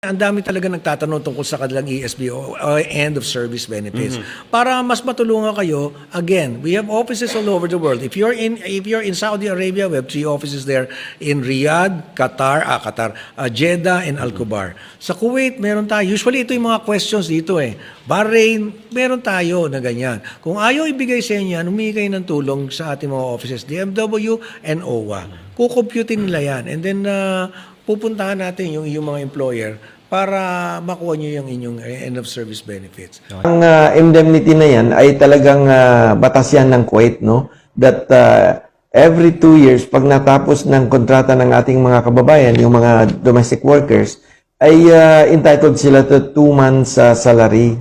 Ang dami talaga nagtatanong tungkol sa kanilang ESB o, o end of service benefits. Para mas matulungan kayo, again, we have offices all over the world. If you're in if you're in Saudi Arabia, we have three offices there in Riyadh, Qatar, ah, Qatar, ah, Jeddah and Al Kubar. Sa Kuwait, meron tayo. Usually ito yung mga questions dito eh. Bahrain, meron tayo na ganyan. Kung ayaw ibigay sa inyo yan, humingi kayo ng tulong sa ating mga offices, DMW and OWA. Kukomputin nila yan. And then, ah, pupuntahan natin yung, yung mga employer para makuha nyo yung inyong eh, end of service benefits. Ang ah, indemnity na yan ay talagang ah, batas yan ng Kuwait, no? That ah, every two years, pag natapos ng kontrata ng ating mga kababayan, yung mga domestic workers, ay ah, entitled sila to two months ah, salary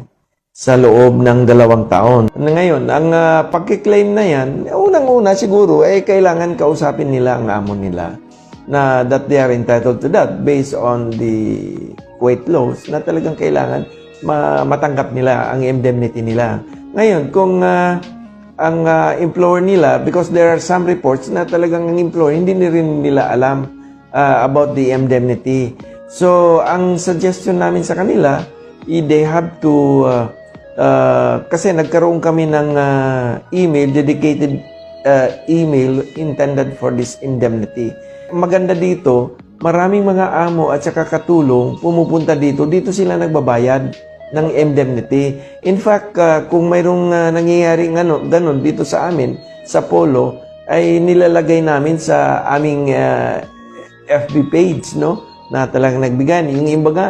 sa loob ng dalawang taon. Ngayon, ang uh, pagkiklaim na yan, unang-una siguro, eh, kailangan kausapin nila ang amo nila na that they are entitled to that based on the Kuwait laws na talagang kailangan ma- matanggap nila ang indemnity nila. Ngayon, kung ah, ang ah, employer nila, because there are some reports na talagang ang employer hindi rin nila alam ah, about the indemnity. So, ang suggestion namin sa kanila, i- they have to, ah, ah, kasi nagkaroon kami ng ah, email, dedicated uh, email intended for this indemnity. Maganda dito, maraming mga amo at saka katulong pumupunta dito. Dito sila nagbabayad ng indemnity. In fact, uh, kung mayroong uh, nangyayari ano, ganun dito sa amin, sa Polo, ay nilalagay namin sa aming uh, FB page, no? Na talagang nagbigay. Yung iba nga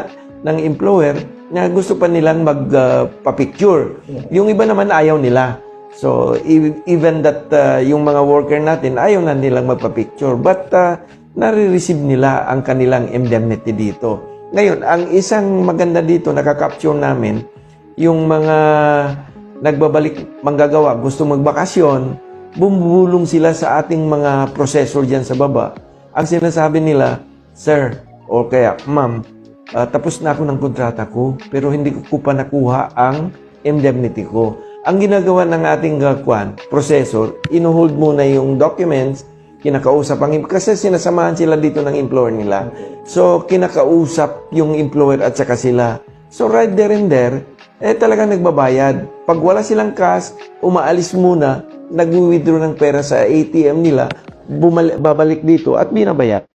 ng employer na gusto pa nilang magpa-picture. yung iba naman ayaw nila. So, e- even that uh, yung mga worker natin, ayaw na nilang magpa-picture. But, uh, nare-receive nila ang kanilang indemnity dito. Ngayon, ang isang maganda dito, nakakapture namin, yung mga nagbabalik manggagawa, gusto magbakasyon, bumubulong sila sa ating mga processor dyan sa baba. Ang sinasabi nila, Sir, o kaya, Ma'am, ah, tapos na ako ng kontrata ko, pero hindi ko pa nakuha ang indemnity ko. Ang ginagawa ng ating kwan, processor, inuhold muna yung documents, kinakausap ang kasi sinasamahan sila dito ng employer nila. So, kinakausap yung employer at saka sila. So, right there and there, eh talagang nagbabayad. Pag wala silang cash, umaalis muna, nag-withdraw ng pera sa ATM nila, bumalik, babalik dito at binabayad.